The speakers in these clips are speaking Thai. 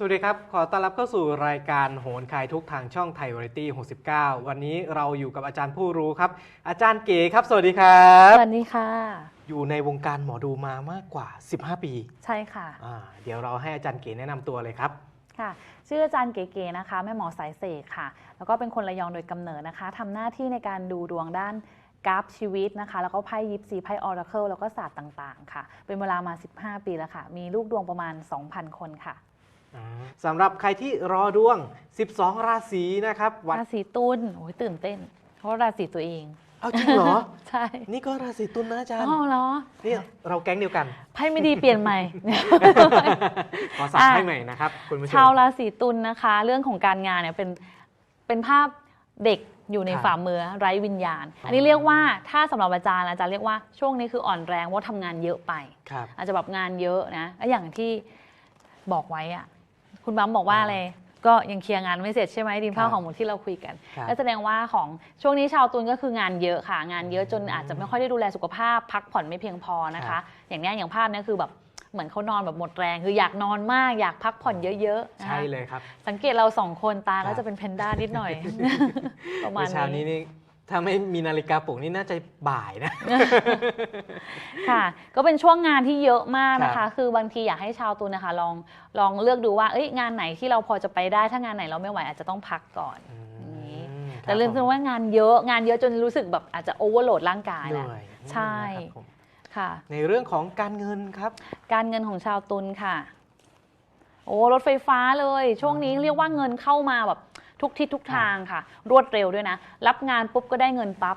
สวัสดีครับ ขอต้อนรับเข้าสู่รายการโหนคลายทุกข์ทางช่องไทยวาไรตี้ 69 วันนี้เราอยู่กับอาจารย์ผู้รู้ครับ อาจารย์เก๋ครับ สวัสดีครับ สวัสดีค่ะ อยู่ในวงการหมอดูมามากกว่า 15 ปี ใช่ค่ะ อ่าเดี๋ยวเราให้อาจารย์เก๋แนะนำตัวเลยครับ ค่ะ ชื่ออาจารย์เก๋ๆนะคะ แม่หมอสายเสกค่ะ แล้วก็เป็นคนระยองโดยกำเนิดนะคะ ทำหน้าที่ในการดูดวงด้านกราฟชีวิตนะคะ แล้วก็ไพ่ยิปซีไพ่ออราเคิลแล้วก็ศาสตร์ต่างๆ ค่ะ เป็นเวลามา 15 ปีแล้วค่ะ มีลูกดวงประมาณ 2,000 คนค่ะ สำหรับใครที่รอดวง 12 ราศีนะครับวันราศีตุลโอ้ยตื่นเต้น เพราะราศีตัวเอง เอาจริงเหรอ ใช่นี่ก็ราศีตุลนะอาจารย์อ๋อเหรอนี่เราแก๊งเดียวกันไพ่ไม่ดีเปลี่ยนใหม่ ขอสับอะให้ใหม่นะครับคุณผู้ชมชาวราศีตุลนะคะ เรื่องของการงานเนี่ยเป็นเป็นภาพเด็กอยู่ในครับฝ่ามือไร้วิญญาณ อันนี้เรียกว่าถ้าสำหรับอาจารย์อาจารย์เรียกว่าช่วงนี้คืออ่อนแรงเพราะทำงานเยอะไปครับอาจจะแบบงานเยอะนะ แล้วอย่างที่บอกไว้อะ คุณบัมบอกว่าอะไรก็ยังเคลียร์งานไม่เสร็จใช่ไหมดินผ้าครับของหมูที่เราคุยกันครับก็แสดงว่าของช่วงนี้ชาวตุลก็คืองานเยอะค่ะ งานเยอะจนอาจจะไม่ค่อยได้ดูแลสุขภาพ พักผ่อนไม่เพียงพอนะครัคะบอย่างเนี้ยอย่างภาพเนี้ยคือแบบเหมือนเขานอนแบบหมดแรง คืออยากนอนมากอยากพักผ่อนเยอะๆนะคะใช่เลยครับ สังเกตเราสองคนตาครัก็บจะเป็นแพนด้านิดหน่อย ประมาณเมื่อเช้านี้นี้นี่ ถ้าไม่มีนาฬิกาปลุกนี่น่าจะบ่ายนะ ค่ะ ก็เป็นช่วงงานที่เยอะมากนะครัคะบคือบางทีอยากให้ชาวตุลนะคะ ลองลองเลือกดูว่าเอ้ยงานไหนที่เราพอจะไปได้ถ้างานไหนเราไม่ไหวอาจจะต้องพักก่อนอืนี้มแต่เรื่องคคืบอผมว่างานเยอะงานเยอะจนรู้สึกแบบอาจจะโอเวอร์โหลดร่างกายเหแล้วนื่อยใช่นะครับผมค่ะในเรื่องของการเงินครับ การเงินของชาวตุลค่ะ โอ้รถไฟฟ้าเลย ช่วงนี้เรียกว่าเงินเข้ามาแบบ ทุกทิศทุกทางค่ะ รวดเร็วด้วยนะ รับงานปุ๊บก็ได้เงินปั๊บ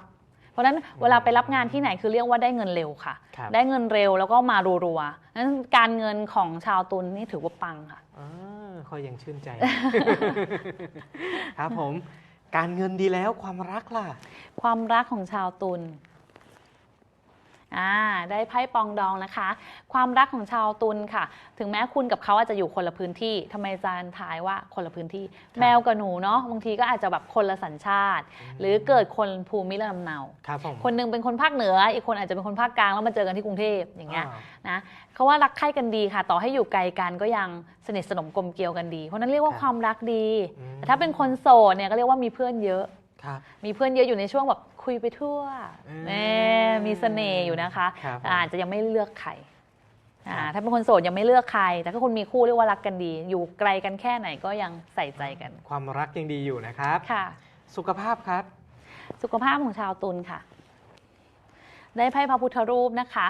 เพราะฉะนั้นเวลาไปรับงานที่ไหนคือเรียกว่าได้เงินเร็วค่ะ ครับ ได้เงินเร็วแล้วก็มารัวๆนั้นการเงินของชาวตุลนี่ถือว่าปังค่ะ อ่าคอยยังชื่นใจ ครับผม การเงินดีแล้วความรักล่ะ ความรักของชาวตุล อ่าได้ไพ่ปองดองนะคะ ความรักของชาวตุลค่ะ ถึงแม้คุณกับเขาอาจจะอยู่คนละพื้นที่ทำไมอาจารย์ทายว่าคนละพื้นที่ครับแมวกับหนูเนาะบางทีก็อาจจะแบบคนละสัญชาติ หรือเกิดคนภูมิลำเนา ครับผม คนหนึงเป็นคนภาคเหนือ อีกคนอาจจะเป็นคนภาคกลางแล้วมาเจอกันที่กรุงเทพอย่างเงี้ยอ่านะเขาว่ารักใคร่กันดีค่ะ ต่อให้อยู่ไกลกันก็ยังสนิทสนมกลมเกลียวกันดี เพราะฉะนั้นเรียกว่าครับความรักดี อืม แต่ถ้าเป็นคนโสดเนี่ยก็เรียกว่ามีเพื่อนเยอะ ครับ มีเพื่อนเยอะอยู่ในช่วงแบบ คุยไปทั่วอืมแหมมีเสน่ห์อยู่นะคะครับผม อาจจะยังไม่เลือกใครอ่าครับถ้าเป็นคนโสดยังไม่เลือกใคร แต่ถ้าคุณมีคู่เรียกว่ารักกันดี อยู่ไกลกันแค่ไหนก็ยังใส่ใจกันความรักยังดีอยู่นะครับ ค่ะ สุขภาพครับ สุขภาพของชาวตุลค่ะ ได้ไพ่พระพุทธรูปนะคะ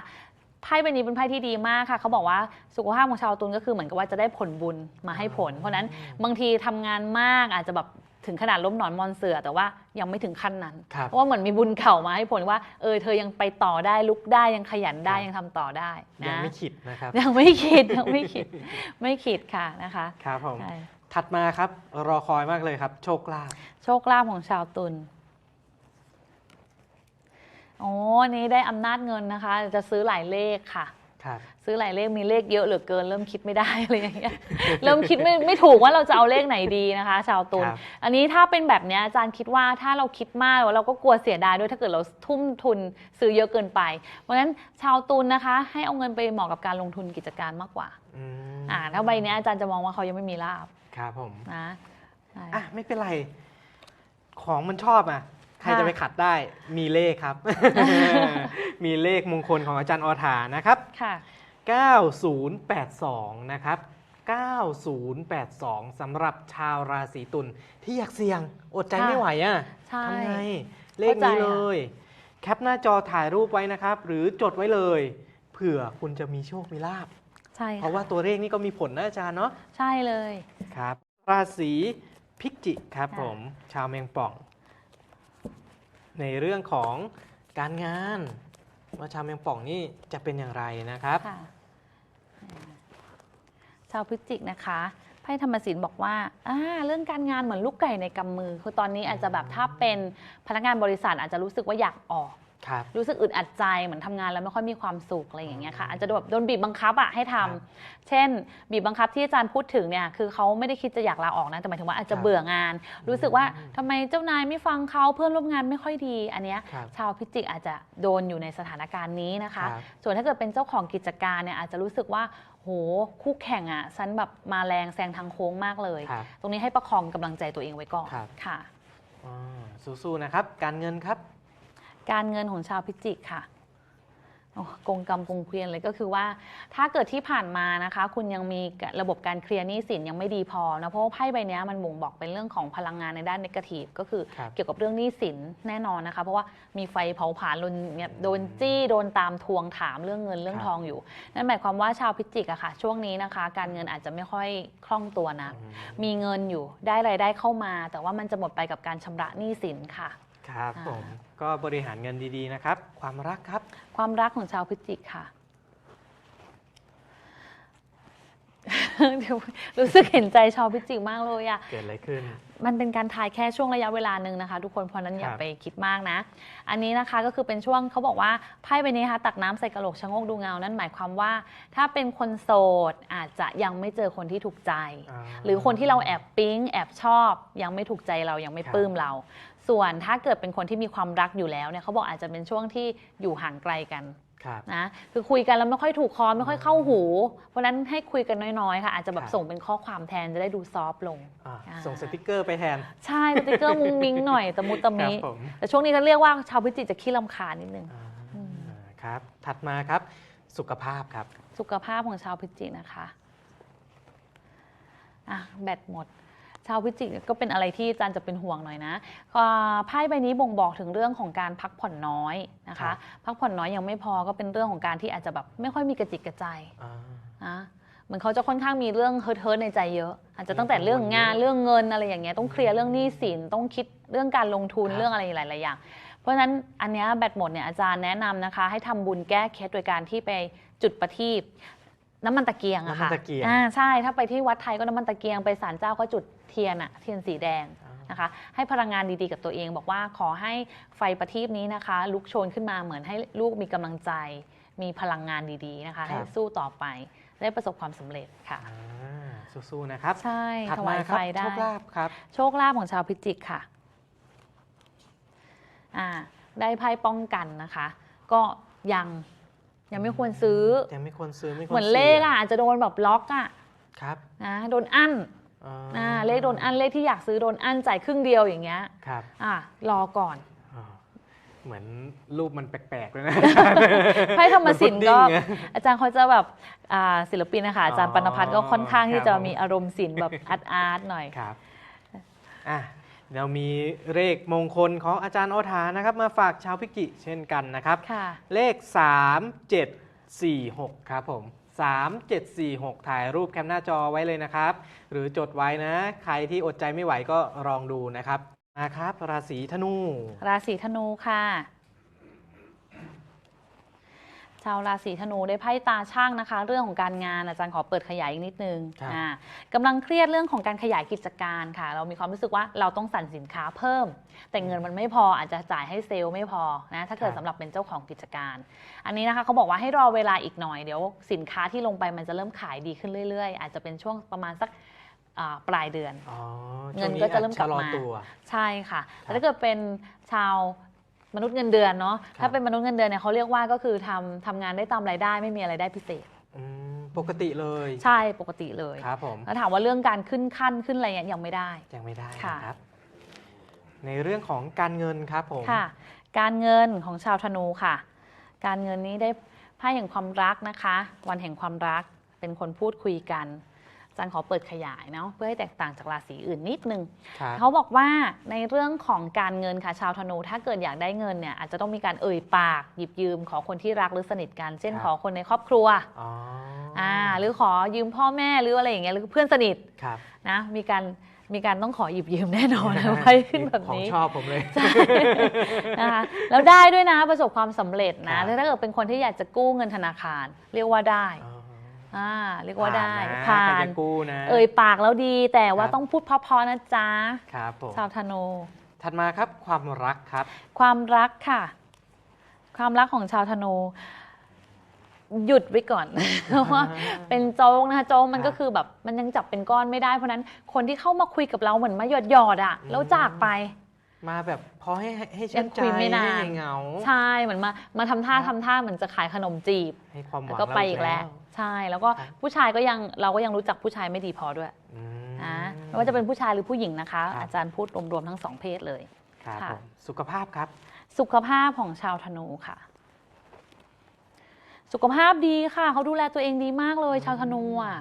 ไพ่ใบนี้เป็นไพ่ที่ดีมากค่ะเขาบอกว่าสุขภาพของชาวตุลก็คือเหมือนกับว่าจะได้ผลบุญมาให้ผล เพราะฉะนั้นบางทีทำงานมากอาจจะแบบ ถึงขนาดล้มหนอนมอนเสือแต่ว่ายังไม่ถึงขั้นนั้น ครับเพราะว่าเหมือนมีบุญเก่ามาให้ผลว่าเออเธอยังไปต่อได้ลุกได้ยังขยันได้ครับ ยังทำต่อได้ยังนะไม่ขิดนะครับ ยังไม่คิดยังไม่คิด ไม่คิดค่ะนะคะครับผม ใช่ถัดมาครับรอคอยมากเลยครับ โชคลาภโชคลาภของชาวตุลโอ้นี่ได้อำนาจเงินนะคะ จะซื้อหลายเลขค่ะครับ ซื้อหลายเลขมีเลขเยอะเหลือเกิน เริ่มคิดไม่ได้อะไรอย่างเงี้ยเริ่มคิดไม่ไม่ถูกว่าเราจะเอาเลขไหนดีนะคะ ชาวตุลครับอันนี้ถ้าเป็นแบบเนี้ยอาจารย์คิดว่าถ้าเราคิดมากเราก็กลัวเสียดายด้วยถ้าเกิดเราทุ่มทุนซื้อเยอะเกินไป เพราะฉะนั้นชาวตุลนะคะ ให้เอาเงินไปเหมาะกับการลงทุนกิจการมากกว่าอืมอ่าถ้าใบเนี้ยอาจารย์จะมองว่าเขายังไม่มีลาบครับผมนะใช่อะไม่เป็นไร ของมันชอบอะ ใครค่ะจะไปขัดได้มีเลขครับ มีเลขมงคลของอาจารย์ออถานะครับค่ะ9082 นะครับ 9082 สำหรับชาวราศีตุลที่อยากเสี่ยงอดใจค่ะไม่ไหวอะใช่ทำไงเลขเข้าใจนี้ค่ะเลย แคปหน้าจอถ่ายรูปไว้นะครับ หรือจดไว้เลย เผื่อคุณจะมีโชคมีลาบใช่เพราะว่าค่ะตัวเลขนี่ก็มีผลนะอาจารย์เนาะใช่เลยครับ ราศีพิจิกครับค่ะผม ชาวแมงป่อง ในเรื่องของการงานว่าชาวแมงป่องนี่จะเป็นอย่างไรนะครับ ค่ะชาวพิจิกนะคะไพ่ธรรมศิลป์บอกว่าอ่า เรื่องการงานเหมือนลูกไก่ในกำมือ คือตอนนี้อาจจะแบบถ้าเป็นพนักงานบริษัทอาจจะรู้สึกว่าอยากออก รับรู้สึกอึดอัดใจเหมือนทำงานแล้วไม่ค่อยมีความสุขอะไรอย่างเงี้ยค่ะอาจจะโดนแบบโดนบีบบังคับอะให้ทำครับเช่น บีบบังคับที่อาจารย์พูดถึงเนี่ยคือเขาไม่ได้คิดจะอยากลาออกนะแต่หมายถึงว่าอาจจะครับเบื่องาน รู้สึกว่าอืมทำไมเจ้านายไม่ฟังเขาเพื่อนร่วมงานไม่ค่อยดี อันเนี้ยครับชาวพิจิกอาจจะโดนอยู่ในสถานการณ์นี้นะคะครับส่วนถ้าเกิดเป็นเจ้าของกิจการเนี่ยอาจจะรู้สึกว่าโหคู่แข่งอะฉันแบบมาแรงแซงทางโค้งมากเลยครับตรงนี้ให้ประคองกำลังใจตัวเองไว้ก่อนครับค่ะอ่าสู้ๆนะครับ การเงินครับ การเงินของชาวพิจิกค่ะโอ้กงกรรมกงเกวียนเลยก็คือว่า ถ้าเกิดที่ผ่านมานะคะ คุณยังมีระบบการเคลียร์หนี้สินยังไม่ดีพอนะเพราะว่าไพ่ใบเนี้ยมันบ่งบอกเป็นเรื่องของพลังงานในด้านนกาทีฟก็คือครับเกี่ยวกับเรื่องหนี้สินแน่นอนนะคะ เพราะว่ามีไฟเผาผลาญโดนเนี่ยโดนจี้โดนตามทวงถามเรื่องเงินเรื่องครับทองอยู่ นั่นหมายความว่าชาวพิจิกอะค่ะ ช่วงนี้นะคะ การเงินอาจจะไม่ค่อยคล่องตัวนะอืมมีเงินอยู่ได้รายได้เข้ามา แต่ว่ามันจะหมดไปกับการชำระหนี้สินค่ะ ครับอ่าผม ก็บริหารเงินดีๆนะครับ ความรักครับ ความรักของชาวพิจิกค่ะ เดี๋ยวรู้สึกเห็นใจชาวพิจิกมากเลยอะ เกิดอะไรขึ้น มันเป็นการทายแค่ช่วงระยะเวลาหนึ่งนะคะ ทุกคนเพราะฉะนั้นอย่าครับ ไปคิดมากนะ อันนี้นะคะก็คือเป็นช่วงเขาบอกว่าไพ่ใบนี้นะคะตักน้ำใส่กระโหลกชะโงกดูเงา นั่นหมายความว่า ถ้าเป็นคนโสดอาจจะยังไม่เจอคนที่ถูกใจา หรือคนที่เราแอบปิ๊งแอบชอบ ยังไม่ถูกใจเรายังไม่ครับ ปลื้มเรา ส่วนถ้าเกิดเป็นคนที่มีความรักอยู่แล้วเนี่ยเขาบอกอาจจะเป็นช่วงที่อยู่ห่างไกลกันครับนะคือคุยกันแล้วไม่ค่อยถูกคอไม่ค่อยเข้าหู เพราะฉะนั้นให้คุยกันน้อยๆค่ะอาจจะแบครับบส่งเป็นข้อความแทนจะได้ดูซอฟต์ลงอ่าอ่าส่งสติกเกอร์ไปแทน ใช่สติกเกอร์มุ้งมิ้งหน่อยตะมุตะครัมิผมแต่ช่วงนี้เขาเรียกว่าชาวพิจิตรจะขี้ลำคาญนิดนึงอ่าอืมครับ ถัดมาครับสุขภาพครับ สุขภาพของชาวพิจิกนะคะอะแบตหมด ชาวพิจิกก็เป็นอะไรที่อาจารย์จะเป็นห่วงหน่อยนะอ่าไพ่ใบนี้บ่งบอกถึงเรื่องของการพักผ่อนน้อยนะครัคะบพักผ่อนน้อยยังไม่พอก็เป็นเรื่องของการที่อาจจะแบบไม่ค่อยมีกระจิกกระใจอ่านะเหมือนเขาจะค่อนข้างมีเรื่องเฮิร์ทเฮิร์ทในใจเยอะ อาจจะตั้งแต่เรื่องเรื่องงานกังวลเยอะเรื่องเงินอะไรอย่างเงี้ยต้องเคลียร์เรื่องหนี้สินต้องคิดเรื่องการลงทุนครับเรื่องอะไรหลาย ๆ อย่าง เพราะฉะนั้นอันเนี้ยแบตหมดเนี่ยอาจารย์แนะนำนะคะ ให้ทำบุญแก้เคล็ดโดยการที่ไปจุดประทีปน้ำมันตะเกียงอะค่ะน้ำมันตะเกียงอ่าใช่ถ้าไปที่วัดไทยก็น้ำมันตะเกียงไปศาลเจ้าก็จุด เทียนอะเทียนสีแดงนะคะ ให้พลังงานดีๆกับตัวเอง บอกว่าขอให้ไฟประทีปนี้นะคะ ลุกโชนขึ้นมาเหมือนให้ลูกมีกำลังใจ มีพลังงานดีๆนะคะครับให้สู้ต่อไปได้ประสบความสำเร็จค่ะอ่าสู้ๆนะครับ ใช่ถัดถมาวายคไฟรับได้โชคลาภครับ โชคลาภของชาวพิจิกค่ะอ่าได้ไพ่ป้องกันนะคะ ก็ยังยังไม่ควรซื้อยังไม่ควรซื้อไม่ควรเหมือนเลขอะอาจจะโดนแบบล็อกอะครับนะโดนอั้น อ่าอ่าเลขโดนอั้นเลขที่อยากซื้อโดนอั้นจ่ายครึ่งเดียวอย่างเงี้ยครับอะรอก่อนอ่าเหมือนรูปมันแปลกๆเลยนะไพ่ธรรมศิลป์ก็เหมือนพุดดิ้งไงอาจารย์เขาจะแบบอ่าศิลปินนะคะอาจารย์อ๋อปณพัฒน์ก็ค่อนข้างที่ครับจะผมมีอารมณ์ศิลป์แบบอาร์ตอาร์ตหน่อยครับอะเรามีเลขมงคลของอาจารย์โอทานะครับ มาฝากชาวพิกิเช่นกันนะครับค่ะเลข 3746 ครับผม 3746 ถ่ายรูปแคมหน้าจอไว้เลยนะครับ หรือจดไว้นะ ใครที่อดใจไม่ไหวก็ลองดูนะครับมาครับ ราศีธนู ราศีธนูค่ะ ชาวราศีธนูได้ไพ่ตาช่างนะคะ เรื่องของการงานอาจารย์ขอเปิดขยายอีกนิดนึงครับอ่ากำลังเครียดเรื่องของการขยายกิจการค่ะ เรามีความรู้สึกว่าเราต้องสั่นสินค้าเพิ่ม แต่เงินมันไม่พออาจจะจ่ายให้เซลล์ไม่พอนะถ้าเกิดครับ สำหรับเป็นเจ้าของกิจการ อันนี้นะคะเขาบอกว่าให้รอเวลาอีกหน่อยเดี๋ยวสินค้าที่ลงไปมันจะเริ่มขายดีขึ้นเรื่อย ๆ อาจจะเป็นช่วงประมาณสักอ่าปลายเดือน อ๋อเงินช่วก็จะเริ่มกลับอมาตัว ใช่ค่ะครับแต่ถ้าเกิดเป็นชาว มนุษย์เงินเดือนเนาะครับถ้าเป็นมนุษย์เงินเดือนเนี่ยเขาเรียกว่าก็คือทำทำงานได้ตามรายได้ไม่มีอะไรได้พิเศษอืมปกติเลยใช่ปกติเลยครับผมแล้วถามว่าเรื่องการขึ้นขั้นขึ้นอะไรเนี่ยยังไม่ได้ยังไม่ได้ค่ะนะครับ ในเรื่องของการเงินครับผมค่ะ การเงินของชาวธนูค่ะ การเงินนี้ได้ไพ่แห่งความรักนะคะ วันแห่งความรักเป็นคนพูดคุยกันอา จารย์ขอเปิดขยายเนาะเพื่อให้แตกต่างจากราศีอื่นนิดนึงครับเขาบอกว่าในเรื่องของการเงินค่ะชาวธนู ถ้าเกิดอยากได้เงินเนี่ยอาจจะต้องมีการเอ่ยปากหยิบยืมขอคนที่รักหรือสนิทกันเช่นครับขอคนในครอบครัวอ๋ออ่าหรือขอยืมพ่อแม่หรืออะไรอย่างเงี้ยหรือเพื่อนสนิทครับนะมีการมีการต้องขอหยิบยืมแน่นอนนะไปขึ้นแบบของนี้ชอบผมเลยใช่นะคะแล้วได้ด้วยนะประสบความสำเร็จคนะรับแล้วถ้าเกิดเป็นคนที่อยากจะกู้เงินธนาคาร เรียกว่าได้ อ๋ออ่าเรียกว่าได้นะผ่าใครน จะกู้นะเอ่ยปากแล้วดีแต่ว่าครับต้องพูดเพราะๆนะจ๊ะ ครับผมชาวธนู ถัดมาครับความรักครับ ความรักค่ะ ความรักของชาวธนู หยุดไว้ก่อน เพราะว่าเป็นโจ๊กนะคะโจ๊กมันครับก็คือแบบมันยังจับเป็นก้อนไม่ได้เพราะฉะนั้นคนที่เข้ามาคุยกับเราเหมือนมาหยอดหยอดๆอะอืม แล้วจากไป มาแบบพอให้ให้ให้ยัชื่งนใจคุยไม่นาน ให้เหงา ใช่เหมือนมามาทำท่าครับ ทำท่าเหมือนจะขายขนมจีบ ให้ความหแล้ววังก็ไปเราอีกแล้วว ใช่แล้วก็ครับผู้ชายก็ยังเราก็ยังรู้จักผู้ชายไม่ดีพอด้วยอืมนะไม่ว่าจะเป็นผู้ชายหรือผู้หญิงนะคะครับอาจารย์พูดรวมๆทั้งสองเพศเลยครับค่ะผมสุขภาพครับ สุขภาพของชาวธนูค่ะ สุขภาพดีค่ะ เขาดูแลตัวเองดีมากเลย ชาวธนูอะ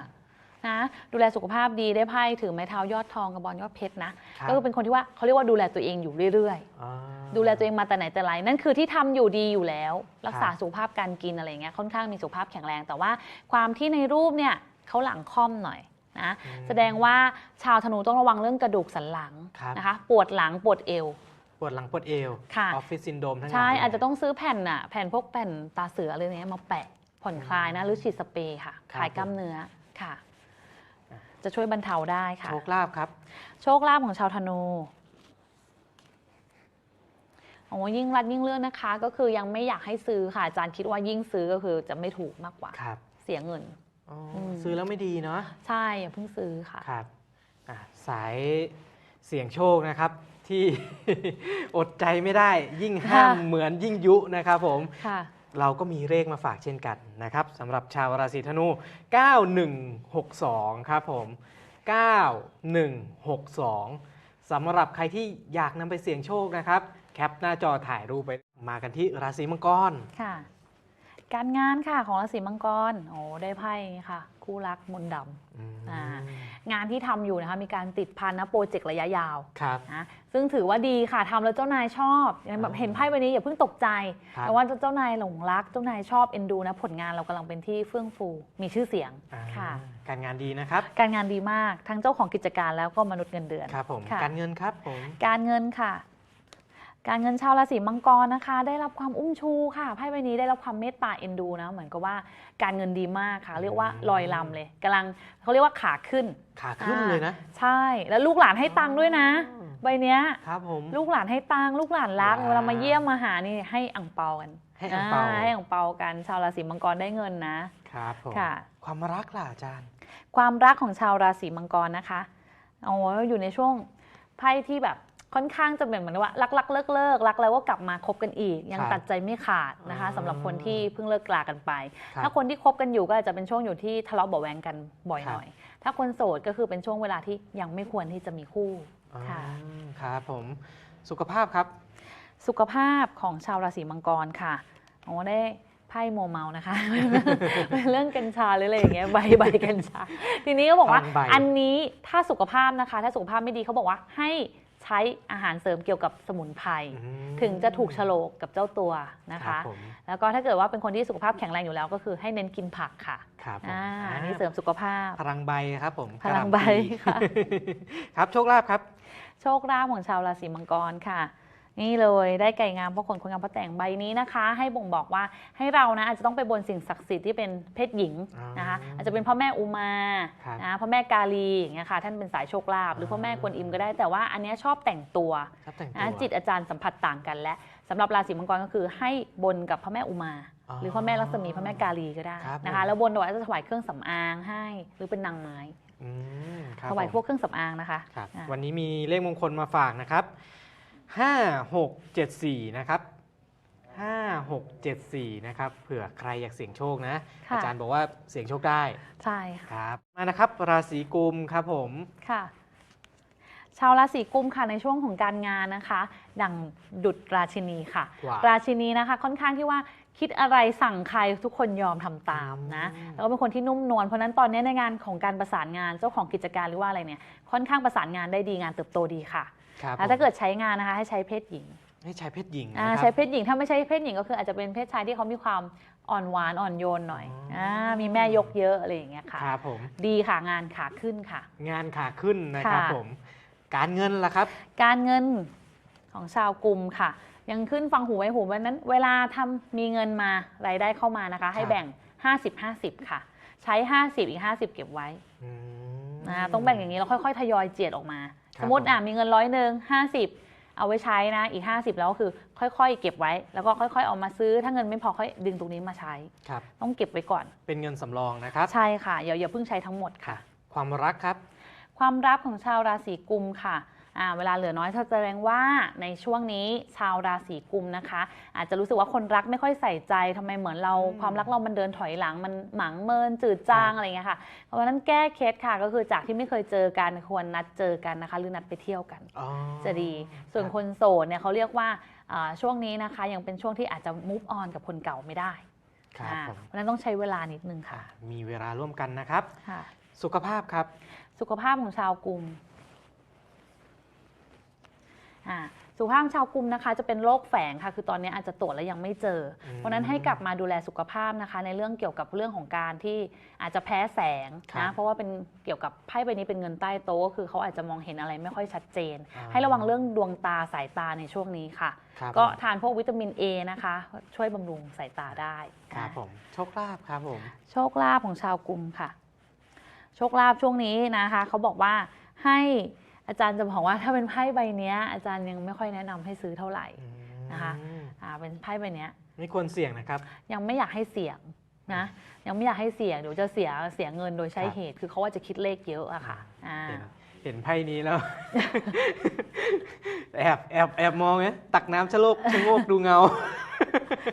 นะดูแลสุขภาพดีได้ไพ่ถือไม้เท้ายอดทองกับบอลยอดเพชรนะ ครับ ก็คือเป็นคนที่ว่าเขาเรียกว่าดูแลตัวเองอยู่เรื่อย อ่า ๆ ดูแลตัวเองมาแต่ไหนแต่ไรนั่นคือที่ทำอยู่ดีอยู่แล้ว รักษาครับสุขภาพการกินอะไรเงี้ยค่อนข้างมีสุขภาพแข็งแรง แต่ว่าความที่ในรูปเนี่ยเขาหลังค่อมหน่อยนะอืมแสดงว่าชาวธนูต้องระวังเรื่องกระดูกสันหลังครับ นะคะปวดหลังปวดเอว ปวดหลังปวดเอวค่ะ ออฟฟิศซินโดรมทั้งหลายใช่เลยอาจจะต้องซื้อแผ่นอะแผ่นพวกแผ่นตาเสืออะไรเนี้ยมาแปะผ่อนคลายนะ หรือฉีดสเปรย์ค่ะครับคลายกล้ามเนื้อค่ะ จะช่วยบรรเทาได้ค่ะ โชคลาภครับ โชคลาภของชาวธนูโอ้ยิ่งรัดยิ่งเลื่อนนะคะ ก็คือยังไม่อยากให้ซื้อค่ะอาจารย์คิดว่ายิ่งซื้อก็คือจะไม่ถูกมากกว่า ครับเสียเงิน อ๋ออม ซื้อแล้วไม่ดีเนาะใช่อย่าเพิ่งซื้อค่ะ ครับอะสายเสี่ยงโชคนะครับ ที่ อดใจไม่ได้ ยิ่งห้ามค่ะ เหมือนยิ่งยุนะครับผม ค่ะ เราก็มีเลขมาฝากเช่นกันนะครับสำหรับชาวราศีธนู 9162 ครับผม 9162 สำหรับใครที่อยากนำไปเสี่ยงโชคนะครับ แคปหน้าจอถ่ายรูปไปมากันที่ราศีมังกรค่ะ การงานค่ะของราศีมังกรโอ้ได้ไพ่ค่ะ คู่รักมนต์ดำอืมอ่างานที่ทำอยู่นะคะมีการติดพันนะโปรเจกต์ระยะยาวครับนะซึ่งถือว่าดีค่ะทำแล้วเจ้านายชอบอย่างแบบอ่าเห็นไพ่ใบนี้อย่าเพิ่งตกใจครับแต่ว่าเจ้านายหลงรักเจ้านายชอบเอ็นดูนะผลงานเรากำลังเป็นที่เฟื่องฟูมีชื่อเสียงอ่าค่ะ การงานดีนะครับ การงานดีมากทั้งเจ้าของกิจการแล้วก็มนุษย์เงินเดือนครับผมค่ะการเงินครับผมการเงินค่ะ การเงินชาวราศีมังกรนะคะ ได้รับความอุ้มชูค่ะไพ่ใบนี้ได้รับความเมตตาเอ็นดูนะเหมือนกับว่าการเงินดีมากค่ะ เรียกว่าลอยลำเลยกำลังเขาเรียกว่าขาขึ้นขาขึ้นเลยนะ ใช่ แล้วลูกหลานให้ตังค์ด้วยนะอ๋อใบเนี้ยครับผมลูกหลานให้ตังค์ลูกหลานรักว้าวเวลามาเยี่ยมมาหานี่ให้อ่งเปากันให้อั่งเปาให้อ่งเปากันชาวราศีมังกรได้เงินนะครับผมค่ะ ความรักล่ะอาจารย์ ความรักของชาวราศีมังกรนะคะโอ้อยู่ในช่วงไพ่ที่แบบ ค่อนข้างจะเป็นเหมือนว่ารักรักเลิกเลิกรักแล้วก็กลับมาคบกันอีก ยังครับตัดใจไม่ขาดนะคะอ๋อสำหรับคนที่เพิ่งเลิกกลากันไปครับถ้าคนที่คบกันอยู่ก็อาจจะเป็นช่วงอยู่ที่ทะเลาะเบาะแวงกันบ่อยครับหน่อย ถ้าคนโสดก็คือเป็นช่วงเวลาที่ยังไม่ควรที่จะมีคู่ค่ะอ่าครับผมสุขภาพครับ สุขภาพของชาวราศีมังกรค่ะโอ้ได้ไพ่โมเมานะคะเป็นเรื่องกัญชาหรืออะไรอย่างเงี้ยใบใบกัญชา ทีนี้ก็บอกว่าฟังใบอันนี้ถ้าสุขภาพนะคะ ถ้าสุขภาพไม่ดีเขาบอกว่าให้ ใช้อาหารเสริมเกี่ยวกับสมุนไพรอืมถึงจะถูกโฉลกกับเจ้าตัวนะรัคะบผมแล้วก็ถ้าเกิดว่าเป็นคนที่สุขภาพแข็งแรงอยู่แล้วก็คือให้เน้นกินผักค่ะครับผมอ่าอ่าอันนี้เสริมสุขภาพ พลังใบครับผมพลังใบกะหล่ำปีค่ะครับโชคลาภครับ โชคลาภของชาวราศีมังกรค่ะ นี่เลยได้ไก่งามเพราะคนคนงามเพราะแต่งใบนี้นะคะ ให้บ่งบอกว่าให้เรานะอาจจะต้องไปบนสิ่งศักดิ์สิทธิ์ที่เป็นเพศหญิงอ่านนะคะอาจจะเป็นพ่อแม่อุมาครับนะพ่อแม่กาลีอย่างเงี้ยค่ะท่านเป็นสายโชคลาภหรือพ่อแม่กวนอิมก็ได้แต่ว่าอันเนี้ยชอบแต่งตัวชอบแต่งตัว นะจิตอาจารย์สัมผัสต่างกันและสำหรับราศีมังกรก็คือให้บนกับพระแม่อุมาหรือพ่อแม่ลักษมีพระแม่กาลีก็ได้ครับนะคะผมแล้วบนเอาไว้จะถวายเครื่องสำอางให้หรือเป็นนางไม้อืมครับถวายผมพวกเครื่องสำอางนะคะครับอะวันนี้มีเลขมงคลมาฝากนะครับ 5 6 7 4 นะครับ 5 6 7 4 นะครับ เผื่อใครอยากเสี่ยงโชคนะ ค่ะ อาจารย์บอกว่าเสี่ยงโชคได้ใช่ค่ะ ครับ มานะครับ ราศีกุมครับผม ค่ะ ชาวราศีกุมค่ะในช่วงของการงานนะคะ ดังดุดราชินีค่ะ ว้าว ราชินีนะคะ ค่อนข้างที่ว่าคิดอะไรสั่งใครทุกคนยอมทำตามนะอืม แล้วก็เป็นคนที่นุ่มนวลเพราะฉะนั้นตอนนี้ในงานของการประสานงานเจ้าของกิจการหรือว่าอะไรเนี่ยค่อนข้างประสานงานได้ดีงานเติบโตดีค่ะ ครับแล้วผมถ้าเกิดใช้งานนะคะให้ใช้เพศหญิงให้ใช้เพศหญิงอ่านะคใช้รับเพศหญิงถ้าไม่ใช่เพศหญิงก็คืออาจจะเป็นเพศชายที่เขามีความอ่อนหวานอ่อนโยนหน่อยอ๋ออ่ามีแม่ยกเยอะอะไรอย่างเงี้ยค่ะครับผมดีค่ะงานขาขึ้นค่ะ งานขาขึ้นนะครับค่ะผม การเงินล่ะครับ การเงินของชาวกลุ่มค่ะ ยังขึ้นฟังหูไว้หูวันนั้น เวลาทำมีเงินมารายได้เข้ามานะคะ ให้แบ่ง 50-50 ค่ะ ใช้ 50 อีก 50 เก็บไว้ อืมนะต้องแบ่งอย่างนี้แล้วค่อยๆทยอยเจียดออกมาครับสมมติอะมีเงินร้อยหนึ่งห้าสิบเอาไว้ใช้นะอีก 50 แล้วก็คือค่อยๆ เก็บไว้ แล้วก็ค่อยๆเอามาซื้อถ้าเงินไม่พอค่อยดึงตรงนี้มาใช้ ครับต้องเก็บไว้ก่อน เป็นเงินสำรองนะครับ ใช่ค่ะอย่าอย่าเพิ่งใช้ทั้งหมดค่ะ ความรักครับ ความรักของชาวราศีกุมค่ะอ่า เวลาเหลือน้อยแสดงว่าในช่วงนี้ชาวราศีกุมนะคะ อาจจะรู้สึกว่าคนรักไม่ค่อยใส่ใจทำไมเหมือนเราอืมความรักเรามันเดินถอยหลังมันหมังเมินจืดจางครับอะไรอย่างเงี้ยค่ะเพราะฉะนั้นแก้เคล็ดค่ะก็คือจากที่ไม่เคยเจอกันควรนัดเจอกันนะคะ หรือนัดไปเที่ยวกันอ๋อจะดี ส่วนรับคนโสดเนี่ยเขาเรียกว่าอ่าช่วงนี้นะคะ ยังเป็นช่วงที่อาจจะ move on กับคนเก่าไม่ได้ครับอ่าผมเพราะฉะนั้นต้องใช้เวลานิดนึงอะค่ะ มีเวลาร่วมกันนะครับค่ะสุขภาพครับ สุขภาพของชาวกลุ่ม อ่าสุขภาพของชาวกลุ่มนะคะจะเป็นโรคแฝงค่ะ คือตอนนี้อาจจะตรวจแล้วยังไม่เจออืมเพราะฉะนั้นให้กลับมาดูแลสุขภาพนะคะ ในเรื่องเกี่ยวกับเรื่องของการที่อาจจะแพ้แสงครันะบเพราะว่าเป็นเกี่ยวกับไพ่ใบนี้เป็นเงินใต้โต๊ะก็คือเขาอาจจะมองเห็นอะไรไม่ค่อยชัดเจนอ่าให้ระวังเรื่องดวงตาสายตาในช่วงนี้ค่ะครับก็ผมทานพวกวิตามิน A นะคะ ช่วยบำรุงสายตาได้ครับอ่าผมโชคลาภครับผมโชคลาภของชาวกลุ่มค่ะ โชคลาภช่วงนี้นะคะเขาบอกว่าให้ อาจารย์จะบอกว่าถ้าเป็นไพ่ใบเนี้ยอาจารย์ยังไม่ค่อยแนะนำให้ซื้อเท่าไหร่อืมนะคะอ่าเป็นไพ่ใบเนี้ยไม่ควรเสี่ยงนะครับ ยังไม่อยากให้เสี่ยงนะยังไม่อยากให้เสี่ยงเดี๋ยวจะเสียเสียเงินโดยใช้ครับเหตุ คือเขาว่าจะคิดเลขเยอะอะค่ะอ่าเห็นเห็นไพ่นี้แล้ว แอบแอบแอบมองไงตักน้ำชะโลกชะโงกดูเงา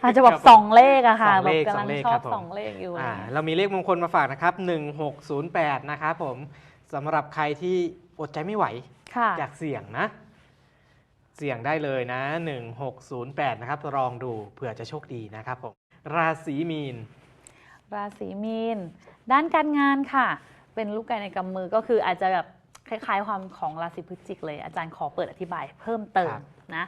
อาจจะแบบส่องเลขอะค่ะส่องแบเลบขกำลังส่องเลขชอครับบผมส่องเลขอยู่อะไรอ่าเงี้ยเรามีเลขมงคลมาฝากนะครับ 1608 นะครับผมสำหรับใครที่ อดใจไม่ไหว ค่ะอยากเสี่ยงนะ เสี่ยงได้เลยนะ 1608 นะครับลองดูเผื่อจะโชคดีนะครับผมราศีมีน ราศีมีน ด้านการงานค่ะ เป็นลูกไก่ในกำมือก็คืออาจจะแบบคล้ายๆ ความของราศีพฤศจิกเลย อาจารย์ขอเปิดอธิบายเพิ่มเติคมรับ นะ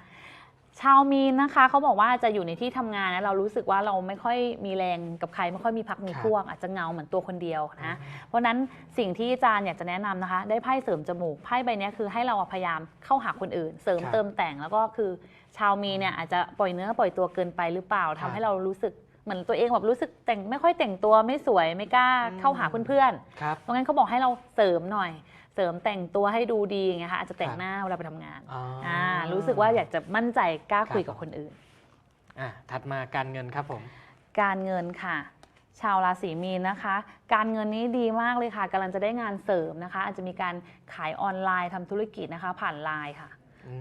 ชาวมีนนะคะเขาบอกว่าจะอยู่ในที่ทำงานนะเรารู้สึกว่าเราไม่ค่อยมีแรงกับใครไม่ค่อยมีพักมีพวก อาจจะเหงาเหมือนตัวคนเดียวนะเพราะฉะนั้นสิ่งที่อาจารย์อยากจะแนะนำนะคะ ได้ไพ่เสริมจมูกไพ่ใบเนี้ยคือให้เราพยายามเข้าหาคนอื่น เสริมครับเติมแต่งแล้วก็คือ ชาวมีเนี่ยอาจจะปล่อยเนื้อปล่อยตัวเกินไปหรือเปล่าครัทำบให้เรารู้สึกเหมือนตัวเองแบบรู้สึกแต่งไม่ค่อยแต่งตัวไม่สวยไม่กล้าอืมเข้าหาเพื่อนครับๆตรงนั้นเขาบอกให้เราเสริมหน่อยเส ริมแต่งตัวให้ดูดีอย่างเงี้ยค่ะอาจจะแต่งครับหน้าเวลาไปทำงานอ๋อออ่ารู้สึกว่าอยากจะมั่นใจกล้าคุยครับกับคนอื่น อะถัดมาการเงินครับผม การเงินค่ะ ชาวราศีมีนนะคะ การเงินนี้ดีมากเลยค่ะกำลังจะได้งานเสริมนะคะ อาจจะมีการขายออนไลน์ทำธุรกิจนะคะ ผ่านไลน์ค่ะ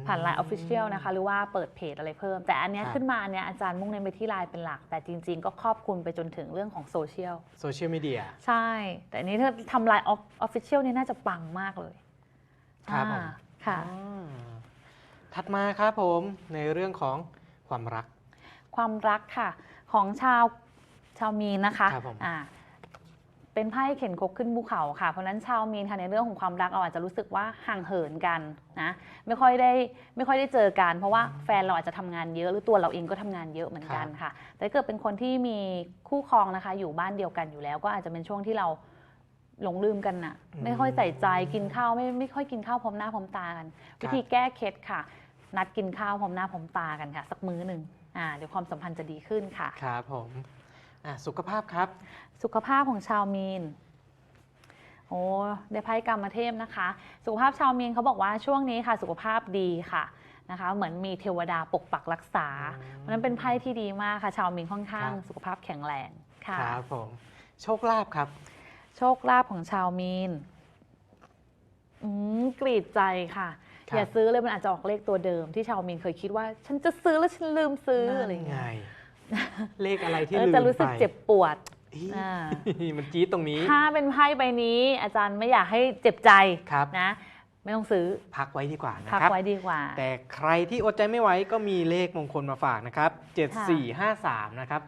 ผ่านไลน์ออฟฟิเชียลนะคะ หรือว่าเปิดเพจอะไรเพิ่ม แต่อันเนี้ยครับขึ้นมาเนี่ยอาจารย์มุ่งเน้นไปที่ไลน์เป็นหลัก แต่จริง ๆ ก็ครอบคลุมไปจนถึงเรื่องของโซเชียลโซเชียลมีเดียใช่ แต่อันนี้ถ้าทำไลน์ออฟฟิเชียลนี่น่าจะปังมากเลยครับผมอ่าค่ะอ๋อถัดมาครับผมในเรื่องของความรัก ความรักค่ะ ของชาวชาวมีนนะคะครับผมอ่า เป็นไพ่เข็นคกขึ้นภูเขาค่ะ เพราะฉะนั้นชาวมีนค่ะในเรื่องของความรักเราอาจจะรู้สึกว่าห่างเหินกันนะไม่ค่อยได้ไม่ค่อยได้เจอกัน เพราะว่าแฟนเราอาจจะทำงานเยอะหรือตัวเราเองก็ทำงานเยอะเหมือนกันค่ะ แต่ถ้าเกิดเป็นคนที่มีคู่ครองนะคะ อยู่บ้านเดียวกันอยู่แล้ว ก็อาจจะเป็นช่วงที่เราหลงลืมกันน่ะอืมไม่ค่อยใส่ใจกินข้าวไม่ไม่ค่อยกินข้าวพร้อมหน้าพร้อมตากันครับวิธีแก้เคล็ดค่ะ นัดกินข้าวพร้อมหน้าพร้อมตากันค่ะ สักมื้อหนึ่งอ่าเดี๋ยวความสัมพันธ์จะดีขึ้นค่ะครับผม อะสุขภาพครับ สุขภาพของชาวมีน โอ้ได้ไพ่กรรมเทพนะคะ สุขภาพชาวมีนเขาบอกว่าช่วงนี้ค่ะ สุขภาพดีค่ะนะคะ เหมือนมีเทวดาปกปักรักษาอืมเพราะฉะนั้นเป็นไพ่ที่ดีมากค่ะ ชาวมีนค่อนข้างครับ สุขภาพแข็งแรงค่ะ ครับผม โชคลาภครับ โชคลาภของชาวมีนอืมกรีดใจค่ะ ครับ อย่าซื้อเลยมันอาจจะออกเลขตัวเดิมที่ชาวมีนเคยคิดว่า ฉันจะซื้อแล้วฉันลืมซื้ออะไรอย่างนั่นเงี้ย เลขอะไรที่เออลืมจะรู้สึกไปเจ็บปวดอี๋อ่ามันจี๊ดตรงนี้ถ้าเป็นไพ่ใบนี้ อาจารย์ไม่อยากให้เจ็บใจครับ นะ ไม่ต้องซื้อพักไว้ดีกว่านะพักครับ ไว้ดีกว่า แต่ใครที่อดใจไม่ไหวก็มีเลขมงคลมาฝากนะครับ 7453 นะครับ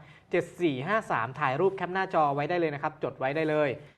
7453 ถ่ายรูปแคปหน้าจอไว้ได้เลยนะครับ จดไว้ได้เลย